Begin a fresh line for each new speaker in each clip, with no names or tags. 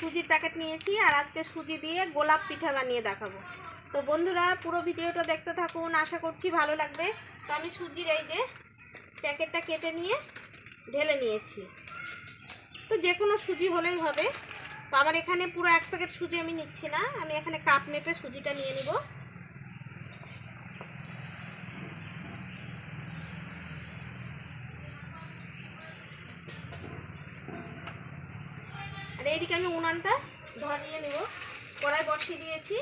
সুজির প্যাকেট নিয়েছি আর আজকে সুজি দিয়ে গোলাপ পিঠা বানিয়ে দেখাবো। তো বন্ধুরা, পুরো ভিডিওটা দেখতে থাকুন, আশা করছি ভালো লাগবে। তো আমি সুজির এই যে প্যাকেটটা কেটে নিয়ে ঢেলে নিয়েছি। তো যে কোনো সুজি হলেই হবে। তো আমার এখানে পুরো এক প্যাকেট সুজি আমি নিচ্ছি না, আমি এখানে কাপ মেপে সুজিটা নিয়ে নিব। এইদিকে আমি উনানটা ধরিয়ে নেব। কড়াই বসিয়ে দিয়েছি।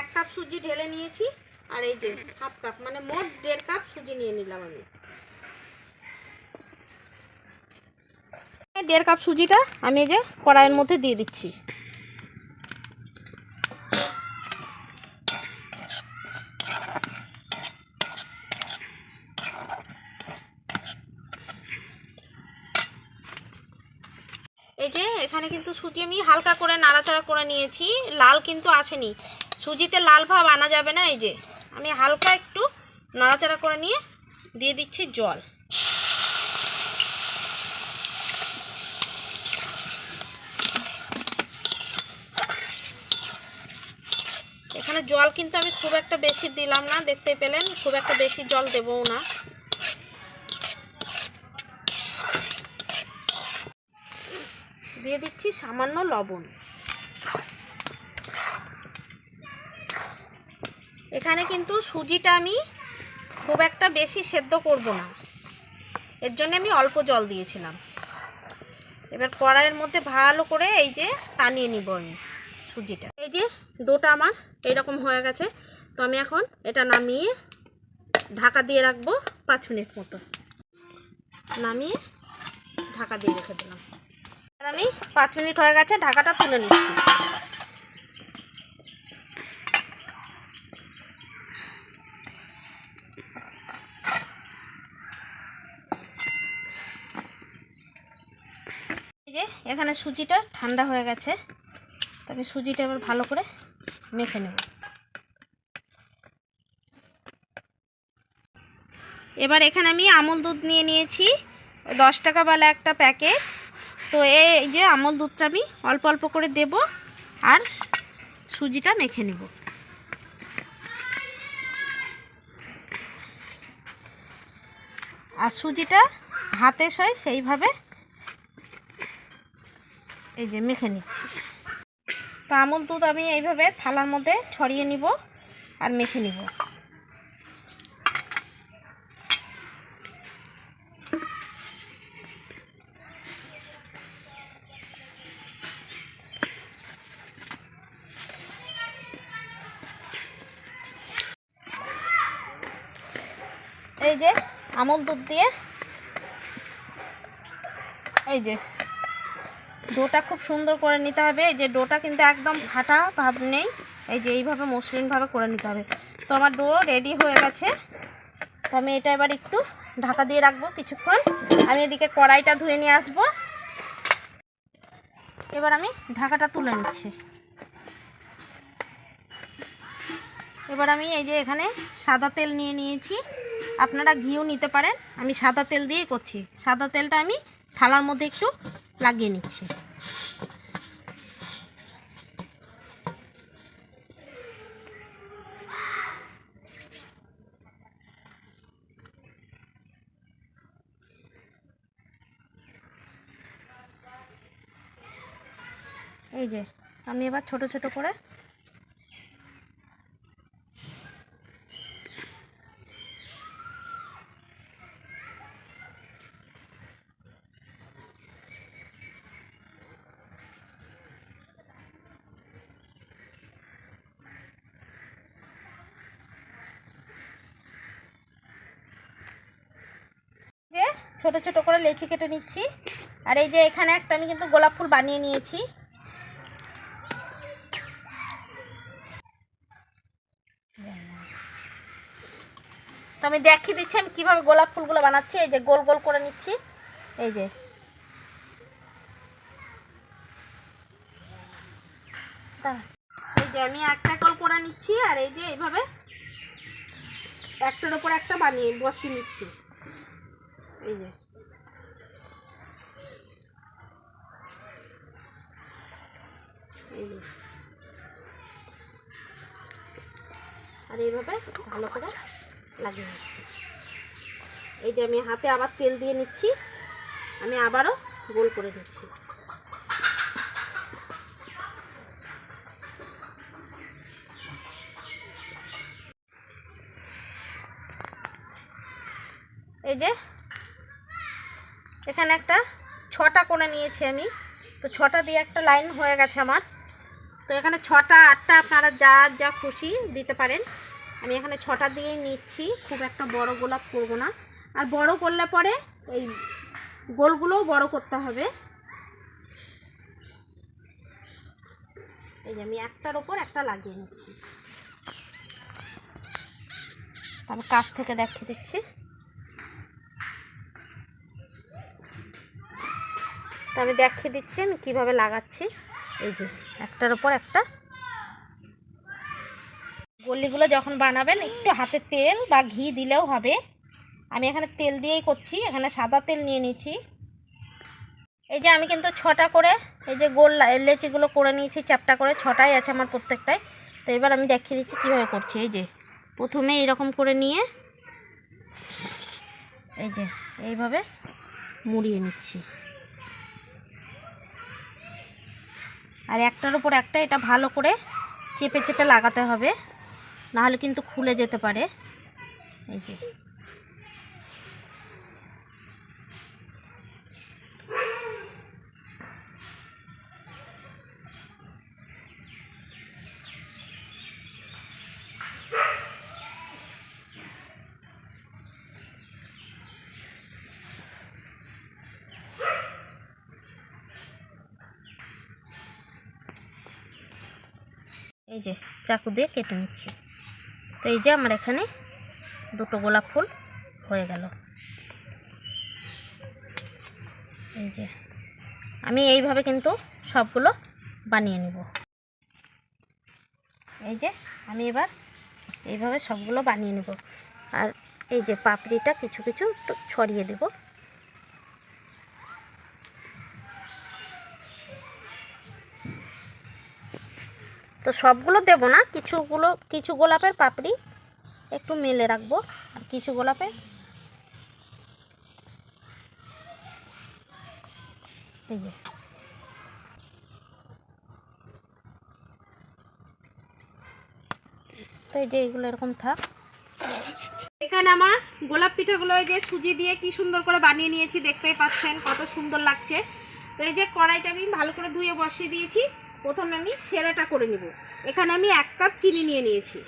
এক কাপ সুজি ঢেলে নিয়েছি, আর এই যে হাফ কাপ মানে মোট দেড় কাপ সুজি নিয়ে নিলাম আমি। দেড় কাপ সুজিটা আমি এই যে কড়াইয়ের মধ্যে দিয়ে দিচ্ছি এই যে কিন্তু সুজি আমি হালকা করে নাড়াচাড়া করে নিয়েছি। লাল কিন্তু আসেনি। সুজিতে লাল ভাব আনা যাবে না, এই যে। আমি হালকা একটু নাড়াচাড়া করে নিয়ে দিয়ে দিচ্ছি জল। এখানে জল কিন্তু আমি খুব একটা বেশি দিলাম না, দেখতে পেলেন? খুব একটা বেশি জল দেবও না। দিয়ে দিচ্ছি সামান্য লবণ। এখানে কিন্তু সুজিটা আমি খুব একটা বেশি সেদ্ধ করব না। এর জন্য আমি অল্প জল দিয়েছিলাম। এবার কড়াইয়ের মধ্যে ভালো করে এই যে টানিয়ে নিব আমি সুজিটা। এই যে ডোটা আমার এইরকম হয়ে গেছে। তো আমি এখন এটা নামিয়ে ঢাকা দিয়ে রাখব পাঁচ মিনিট মতো। নামিয়ে ঢাকা দিয়ে রেখে দিলাম। আমি পাঁচ মিনিট হয়ে গেছে, ঢাকাটা তুলে নিচ্ছি। এখানে সুজিটা ঠান্ডা হয়ে গেছে, তো আমি সুজিটা এবার ভালো করে মেখে নেব। এবার এখানে আমি আমল দুধ নিয়ে নিয়েছি, দশ টাকাওয়ালা একটা প্যাকেট। তো এই যে আমল দুধটা আমি অল্প অল্প করে দেব আর সুজিটা মেখে নেব। আর সুজিটা হাতে সয় সেইভাবে এই যে মেখে নিচ্ছি। তো আমল দুধ আমি এইভাবে থালার মধ্যে ছড়িয়ে নিব আর মেখে নিব। এই যে, আমল দুধ দিয়ে। এই যে, ডোটা খুব সুন্দর করে নিতে হবে। এই যে, ডোটা কিন্তু একদম ফাটা ভাব নেই। এই যে, এইভাবে মসৃণভাবে করে নিতে হবে। তো আমার ডো রেডি হয়ে গেছে। তো আমি এটা এবার একটু ঢাকা দিয়ে রাখব কিছুক্ষণ। আমি এদিকে কড়াইটা ধুয়ে নিয়ে আসব। এবার আমি ঢাকাটা তুলে নিচ্ছি। এবার আমি এই যে এখানে সাদা তেল নিয়ে নিয়েছি। আপনারা ঘিও নিতে পারেন। আমি সাদা তেল দিয়ে করছি। সাদা তেলটা আমি থালার মধ্যে একটু লাগিয়ে নিচ্ছি। এই যে, আমি এবার ছোট ছোট করে যে ছোট ছোট করে লেচি কেটে নিচ্ছি। আর এই যে এখানে একটা আমি কিন্তু গোলাপ ফুল বানিয়ে নিয়েছি। তো আমি দেখিয়ে দিচ্ছি আমি কীভাবে গোলাপ ফুলগুলো বানাচ্ছি। এই যে গোল গোল করে নিচ্ছি। এই যে। এই যে আমি একটা গোল করে নিচ্ছি আর এই যে এইভাবে একটার ওপর একটা বানিয়ে বসিয়ে নিচ্ছি। এই যে। এই যে। আর এইভাবে ভালো করে লাগিয়ে নিচ্ছি। এই যে আমি হাতে আবার তেল দিয়ে নিচ্ছি, আমি আবারও গোল করে নিচ্ছি। এই যে এখানে একটা ছটা করে নিয়েছি আমি। তো ছটা দিয়ে একটা লাইন হয়ে গেছে আমার। তো এখানে ছটা, আটটা আপনারা যা যা খুশি দিতে পারেন। আমি এখানে ছটা দিয়েই নিচ্ছি। খুব একটা বড় গোলাপ করব না। আর বড় করলে পরে এই গোলগুলোও বড় করতে হবে। এই যে আমি একটার ওপর একটা লাগিয়ে নিচ্ছি। তারপর কাছ থেকে দেখিয়ে দিচ্ছি। তো আমি দেখিয়ে দিচ্ছি আমি কীভাবে লাগাচ্ছি। এই যে, একটার ওপর একটা। গলিগুলো যখন বানাবেন, একটু হাতে তেল বা ঘি দিলেও হবে। আমি এখানে তেল দিয়েই করছি, এখানে সাদা তেল নিয়ে নিচ্ছি এই যে আমি কিন্তু ছটা করে, এই যে গোল লেচিগুলো করে নিয়েছি চ্যাপটা করে, ছটাই আছে আমার প্রত্যেকটাই। তো এবার আমি দেখিয়ে দিচ্ছি কীভাবে করছি। এই যে, প্রথমে এইরকম করে নিয়ে, এই যে, এইভাবে মুড়িয়ে নিচ্ছি। আর একটার উপর একটা এটা ভালো করে চেপে চেপে লাগাতে হবে। নাহলে কিন্তু খুলে যেতে পারে। এই যে। এই যে চাকু দিয়ে কেটে নিচ্ছি। তো এই যে আমার এখানে দুটো গোলাপ ফুল হয়ে গেল। এই যে আমি এইভাবে কিন্তু সবগুলো বানিয়ে নেব। এই যে আমি এবার এইভাবে সবগুলো বানিয়ে নেব। আর এই যে পাপড়িটা কিছু কিছু ছড়িয়ে দেবো। তো সবগুলো দেবো না, কিছুগুলো, কিছু গোলাপের পাপড়ি একটু মেলে রাখব, আর কিছু গোলাপের এই যে। তো এই যে এগুলো এরকম থাক। এখানে আমার গোলাপ পিঠাগুলো এই যে সুজি দিয়ে কি সুন্দর করে বানিয়ে নিয়েছি, দেখতেই পাচ্ছেন, কত সুন্দর লাগছে। তো এই যে কড়াইটা আমি ভালো করে ধুয়ে বসিয়ে দিয়েছি। প্রথমে আমি সেরাটা করে নিব। এখানে আমি এক কাপ চিনি নিয়ে নিয়েছি।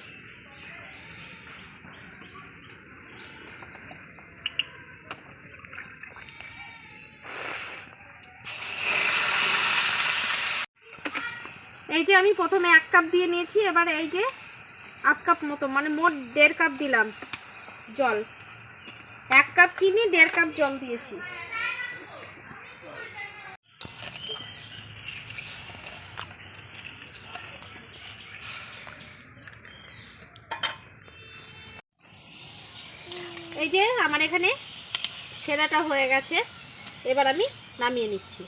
এই যে আমি প্রথমে এক কাপ দিয়ে নিয়েছি, এবার এই যে আধ কাপ মতো মানে মোট দেড় কাপ দিলাম জল। এক কাপ চিনি, দেড় কাপ জল দিয়েছি। এই যে আমার এখানে সেরাটা হয়ে গেছে। এবার আমি নামিয়ে নিচ্ছি।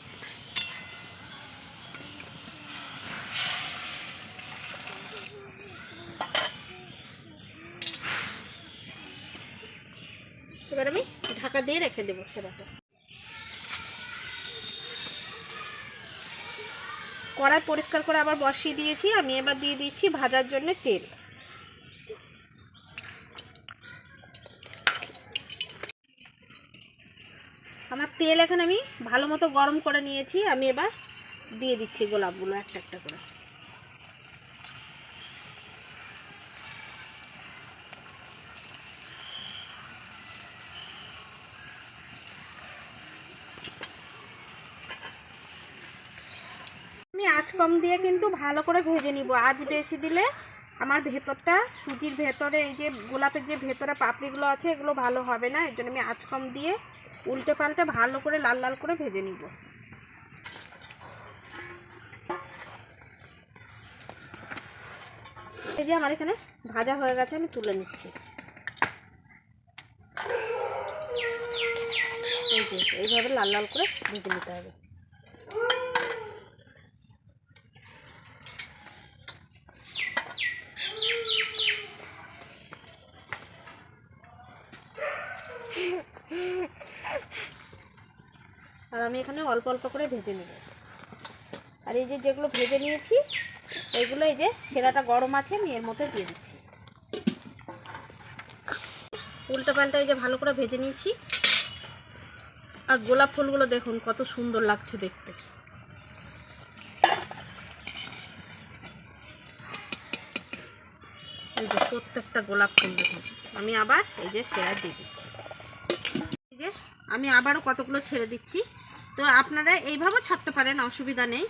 এবার আমি ঢাকা দিয়ে রেখে দেবো সেরাটা। কড়াই পরিষ্কার করে আবার বসিয়ে দিয়েছি। আমি এবার দিয়ে দিচ্ছি ভাজার জন্য তেল আমার তেল এখানে আমি ভালো মতো গরম করে নিয়েছি। আমি এবার দিয়ে দিচ্ছি গোলাপগুলো একটা একটা করে। আমি আঁচ কম দিয়ে কিন্তু ভালো করে ভেজে নিব। আজ বেশি দিলে আমার ভেতরটা, সুজির ভেতরে এই যে গোলাপের যে ভেতরে পাপড়িগুলো আছে, এগুলো ভালো হবে না। এর জন্য আমি আঁচ কম দিয়ে উল্টে পাল্টে ভালো করে লাল লাল করে ভেজে নিব। এই যে আমার এখানে ভাজা হয়ে গেছে, আমি তুলে নিচ্ছি। এইভাবে লাল লাল করে ভেজে নিতে হবে। আমি এখানে অল্প অল্প করে ভেজে নেব। আর এই যে যেগুলো ভেজে নিয়েছি এইগুলো এই যে সেরাটা গরম আছে, আমি এর মধ্যে দিয়ে দিচ্ছি। উল্টো পাল্টা এই যে ভালো করে ভেজে নিয়েছি। আর গোলাপ ফুলগুলো দেখুন, কত সুন্দর লাগছে দেখতে। এই যে প্রত্যেকটা গোলাপ ফুল দেখুন, আমি আবার এই যে সেরা দিয়ে দিচ্ছি। যে আমি আবারও কতগুলো ছেড়ে দিচ্ছি তো আপনারা এইভাবেও ছাড়তে পারেন, অসুবিধা নেই।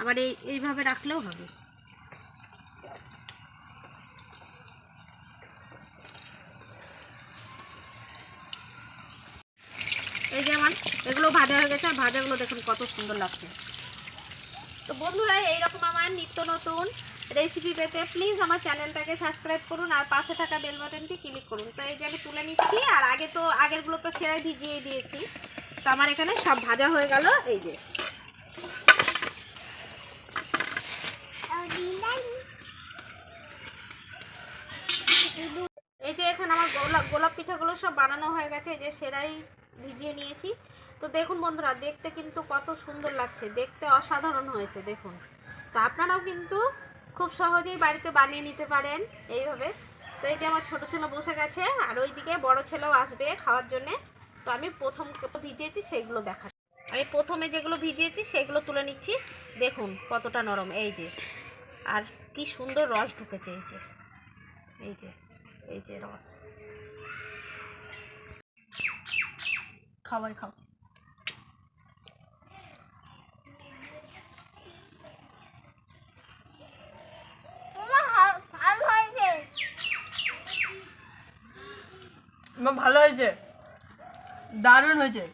আবার এই, এইভাবে রাখলেও হবে। এই যে আমার, এগুলো ভাজা হয়ে গেছে, আর ভাজাগুলো দেখুন কত সুন্দর লাগছে। তো বন্ধুরা, এইরকম আমার নিত্য নতুন রেসিপি পেতে প্লিজ আমার চ্যানেলটাকে সাবস্ক্রাইব করুন আর পাশে থাকা বেল বাটনটি ক্লিক করুন। তো এই যে আমি তুলে নিচ্ছি আর আগে তো আগেরগুলো তো সেরাই ভিজিয়ে দিয়েছি। তো আমার এখানে সব ভাজা হয়ে গেল, এই যে। এই যে এখানে আমার গোলাপ গোলাপ পিঠাগুলো সব বানানো হয়ে গেছে, এই যে সেরাই ভিজিয়ে নিয়েছি। তো দেখুন বন্ধুরা, দেখতে কিন্তু কত সুন্দর লাগছে, দেখতে অসাধারণ হয়েছে, দেখুন। তো আপনারাও কিন্তু খুব সহজেই বাড়িতে বানিয়ে নিতে পারেন এইভাবে। তো এই যে আমার ছোটো ছেলে বসে গেছে, আর ওইদিকে বড় ছেলেও আসবে খাওয়ার জন্যে। তো আমি প্রথম ভিজিয়েছি সেগুলো দেখা আমি প্রথমে যেগুলো ভিজিয়েছি সেগুলো তুলে নিচ্ছি। দেখুন কতটা নরম, এই যে। আর কি সুন্দর রস ঢুকেছে, এই যে। এই যে এই যে রস। খাওয়াই খাও
ভালো হয়েছে। দারুণ হয়েছে।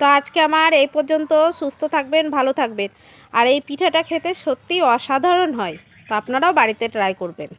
তো আজকে আমার এই পর্যন্ত সুস্থ থাকবেন, ভালো থাকবেন। আর এই পিঠাটা খেতে সত্যি অসাধারণ হয়। তো আপনারাও বাড়িতে ট্রাই করবেন।